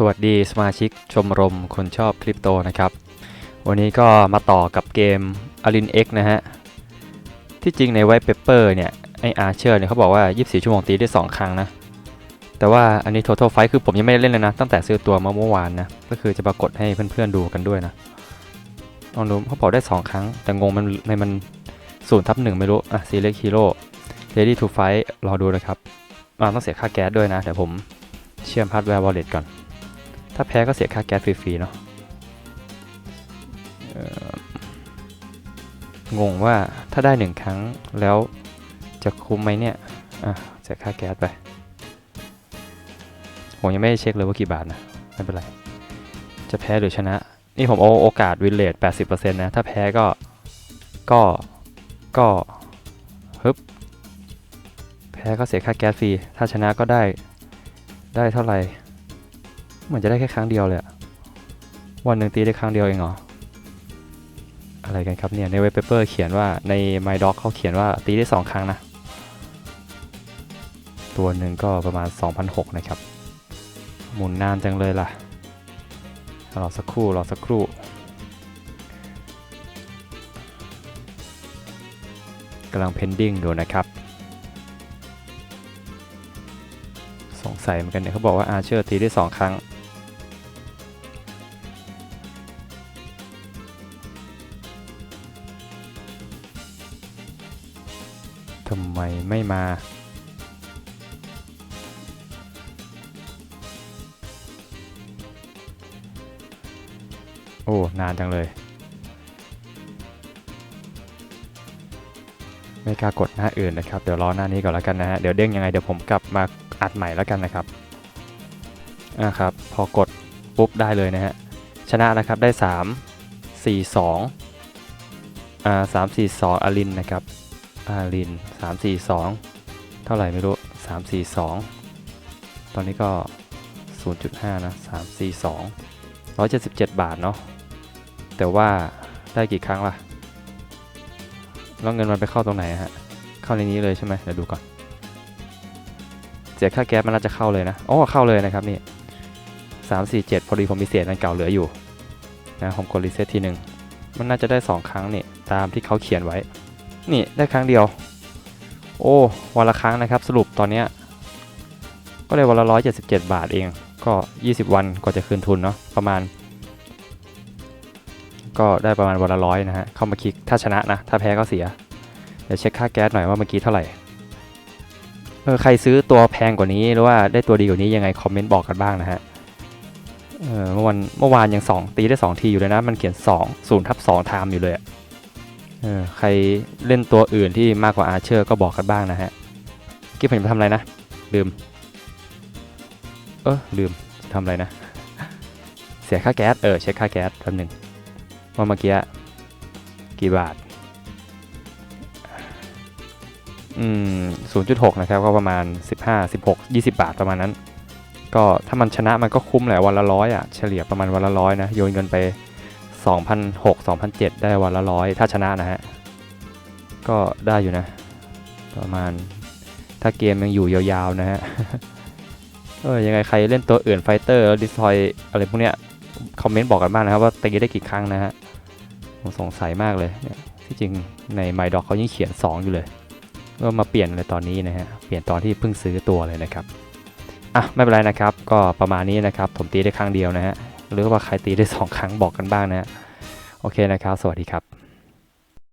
สวัสดีสมาชิกชมรมคนชอบคริปโตนะครับ วันนี้ก็มาต่อกับเกม a l i n X นะฮะ ที่จริงในไว t ์เปเปอร์เนี่ย ไออาร์เชอร์เนี่ยเขาบอกว่า 24 ชั่วโมงตีได้ 2 ครั้งนะ แต่ว่าอันนี้ Total Fight คือผมยังไม่ได้เล่นเลยนะ ตั้งแต่ซื้อตัวมาเมื่อวานนะ ก็คือจะปรากฏให้เพื่อนๆดูกันด้วยนะลองดูเขาบอกได้ 2 ครั้ง แต่งงมันในมันศูนย์ทับหนึ่งไม่รู้ อะ Select Hero Ready to Fight รอดูนะครับอ่าต้องเสียค่าแก๊สด้วยนะเดี๋ยวผมเชื่อม Hardware Wallet ก่อน ถ้าแพ้ก็เสียค่าแก๊สฟรีๆเนาะงงว่าถ้าได้หนึ่งครั้งแล้วจะคุ้มไหมเนี่ย อะเสียค่าแก๊สไปผมยังไม่ได้เช็คเลยว่ากี่บาทนะ ไม่เป็นไร จะแพ้หรือชนะ นี่ผมเอาโอกาสวินเลท80%นะ ถ้าแพ้ก็ ก็ ก็ฮึบ แพ้ก็เสียค่าแก๊สฟรี ถ้าชนะก็ได้ ได้เท่าไหร่ เหมือนจะได้แค่ครั้งเดียวเลยวันหนึ่งตีได้ครั้งเดียวเองเหรอ อะไรกันครับเนี่ยในเว็บเปเปอร์เขียนว่าใน My Doc เขาเขียนว่าตีได้ 2 ครั้งนะ ตัวหนึ่งก็ประมาณ 2,006นะครับ หมุนนานจังเลยล่ะ รอสักครู่รอสักครู่กำลัง pending อยู่นะครับสงสัยเหมือนกันเนี่ยเขาบอกว่าอาเชอร์ตีได้ 2 ครั้ง ทำไมไม่มา โอ้ นานจังเลย ไม่กล้ากดหน้าอื่นนะครับ เดี๋ยวรอหน้านี้ก่อนแล้วกันนะฮะ เดี๋ยวเด้งยังไงเดี๋ยวผมกลับมาอัดใหม่แล้วกันนะครับ อ่าครับ พอกดปุ๊บได้เลยนะฮะ ชนะนะครับได้ 3 4 2อ่า3 4 2อารินนะครับ อาริน 3 4 2 เท่าไหร่ไม่รู้ 3 4 2 ตอนนี้ก็ 0.5 นะ 3 4 2 177 บาทเนาะ แต่ว่าได้กี่ครั้งล่ะ แล้วเงินมันไปเข้าตรงไหนฮะ เข้าในนี้เลยใช่ไหมเดี๋ยวดูก่อน เสียค่าแก๊สมันน่าจะเข้าเลยนะ อ๋อ เข้าเลยนะครับนี่สามสี่เจ็ดพอดีผมมีเศษอันเก่าเหลืออยู่นะผมกดรีเซ็ตทีหนึ่งมันน่าจะได้สองครั้งนี่ตามที่เขาเขียนไว้ นี่ได้ครั้งเดียว โอ้วันละครั้งนะครับ สรุปตอนเนี้ยก็เลยวันละร้อยเจ็ดสิบเจ็ดบาทเอง ก็ยี่สิบวันกว่าจะคืนทุนเนาะประมาณ ก็ได้ประมาณวันละร้อยนะฮะเข้ามาคลิกถ้าชนะนะถ้าแพ้ก็เสียเดี๋ยวเช็คค่าแก๊สหน่อยว่าเมื่อกี้เท่าไหร่เออใครซื้อตัวแพงกว่านี้หรือว่าได้ตัวดีกว่านี้ยังไงคอมเมนต์บอกกันบ้างนะฮะเออเมื่อวันเมื่อวานยัง 2 ตีได้ 2 ทีอยู่เลยนะ มันเขียน2 0ทับ2ไทม์อยู่เลยอะ เออใครเล่นตัวอื่นที่มากกว่าอาเชอร์ก็บอกกันบ้างนะฮะกิ๊บผมจะทำอะไรนะ ลืม เออลืมจะทำอะไรนะ เสียค่าแก๊ส เออ เช็คค่าแก๊สแป๊บหนึ่งว่าเมื่อกี้กี่บาท อืม0.6 นะครับ ก็ประมาณ 15 16 20 บาทประมาณนั้น ก็ถ้ามันชนะมันก็คุ้มแหละวันละร้อยอะ เฉลี่ยประมาณวันละร้อยนะ โยนเงินไป 2,006 2,007 ได้วันละร้อยถ้าชนะนะฮะ ก็ได้อยู่นะ ประมาณถ้าเกมยังอยู่ยาวๆนะฮะ เออยังไงใครเล่นตัวอื่นไฟเตอร์ดิสทอยอะไรพวกเนี้ยคอมเมนต์บอกกันบ้างนะครับว่าตีได้กี่ครั้งนะฮะผมสงสัยมากเลยเนี่ยที่จริงใน My Doc เขายังเขียน 2 อยู่เลยก็มาเปลี่ยนเลยตอนนี้นะฮะ เปลี่ยนตอนที่เพิ่งซื้อตัวเลยนะครับ อะ ไม่เป็นไรนะครับ ก็ประมาณนี้นะครับ ผมตีได้ครั้งเดียวนะฮะ หรือว่าใครตีได้ 2 ครั้งบอกกันบ้างนะฮะโอเคนะครับ สวัสดีครับ